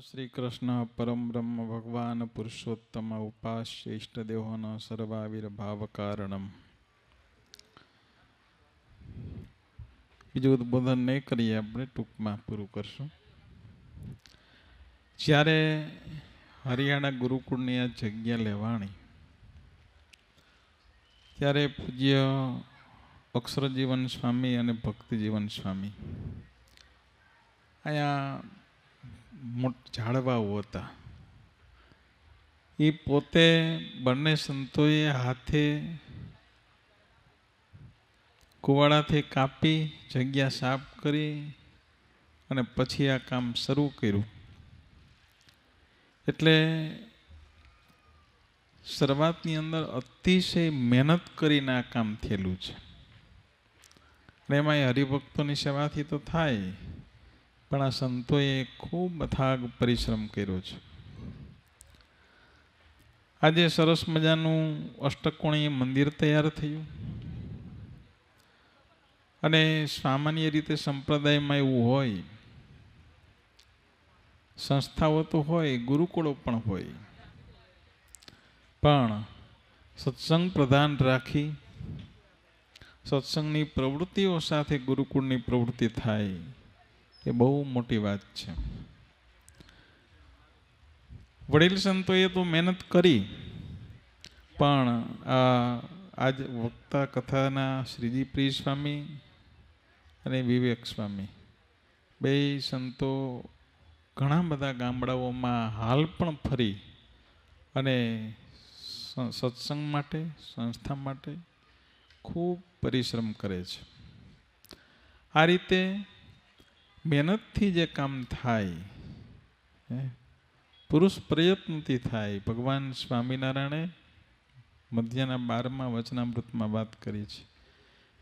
શ્રી કૃષ્ણ પરમ બ્રહ્મ ભગવાન પુરુષોત્તમ ઉપાસ્ય ઇષ્ટદેવોનો સર્વાવિર્ભાવ કારણમ બીજું ઉદબોધન નહીં કરીએ આપણે, ટૂંકમાં પૂરું કરશું. જ્યારે હરિયાણા ગુરુકુળની આ જગ્યા લેવાણી, ત્યારે પૂજ્ય અક્ષરજીવન સ્વામી અને ભક્તિજીવન સ્વામી અહીંયા ઝાડવાઓ હતા. એ પોતે બંને સંતોએ હાથે કુવાડાથી કાપી, જગ્યા સાફ કરી અને પછી આ કામ શરૂ કર્યું. એટલે શરૂઆતની અંદર અતિશય મહેનત કરીને આ કામ થયેલું છે. અને એમાં હરિભક્તોની સેવાથી તો થાય. પણ આ સંતોએ ખૂબ અથાગ પરિશ્રમ કર્યો છે. આજે સરસ મજાનું અષ્ટકોણીય મંદિર તૈયાર થયું. અને સામાન્ય રીતે સંપ્રદાયમાં એવું હોય, સંસ્થાઓ તો હોય, ગુરુકુળો પણ હોય, પણ સત્સંગ પ્રધાન રાખી, સત્સંગની પ્રવૃત્તિઓ સાથે ગુરુકુળની પ્રવૃત્તિ થાય. એ બહુ મોટી વાત છે. વડીલ સંતોએ તો મહેનત કરી, પણ આજ વક્તા કથાના શ્રીજી પ્રિય સ્વામી અને વિવેક સ્વામી, બે સંતો ઘણા બધા ગામડાઓમાં હાલ પણ ફરી અને સત્સંગ માટે, સંસ્થા માટે ખૂબ પરિશ્રમ કરે છે. આ રીતે મહેનતથી જે કામ થાય પુરુષ પ્રયત્નથી થાય. ભગવાન સ્વામિનારાયણે મધ્યના બારમા વચનામૃતમાં વાત કરી છે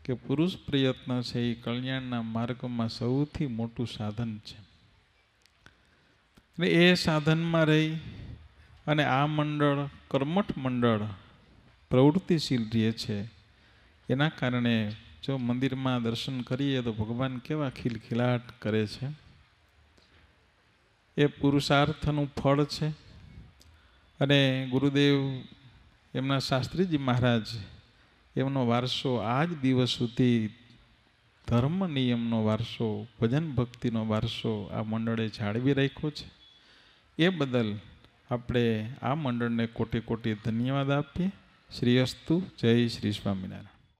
કે પુરુષ પ્રયત્ન છે એ કલ્યાણના માર્ગમાં સૌથી મોટું સાધન છે. અને એ સાધનમાં રહી અને આ મંડળ, કર્મઠ મંડળ પ્રવૃત્તિશીલ રહે છે. એના કારણે જો મંદિરમાં દર્શન કરીએ તો ભગવાન કેવા ખિલખિલાટ કરે છે? એ પુરુષાર્થનું ફળ છે. અને ગુરુદેવ એમના શાસ્ત્રીજી મહારાજ એમનો વારસો આ જ દિવસ સુધી ધર્મ નિયમનો વારસો, ભજન ભક્તિનો વારસો આ મંડળે જાળવી રાખ્યો છે. એ બદલ આપણે આ મંડળને કોટી કોટી ધન્યવાદ આપીએ. શ્રી અસ્તુ જય શ્રી સ્વામિનારાયણ.